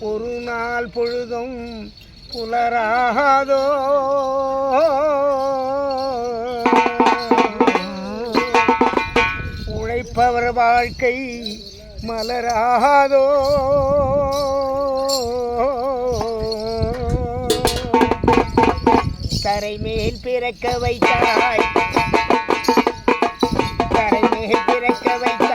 ஒரு நாள் பொழுதும் புலராகாதோ உழைப்பவர் வாழ்க்கை மலராதோ. தரைமேல் பிறக்க வைத்தாய். தரைமேல் பிறக்க வைத்த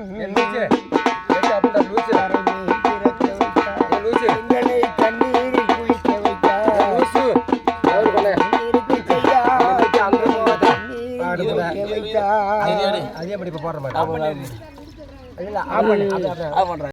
லூசு. அப்படி லூசு. லூசு. லூசு. அவர் கொலை? அதே படி இப்போ போடுற மாதிரி? ஆமாம் ஆமாம் ஆமாம்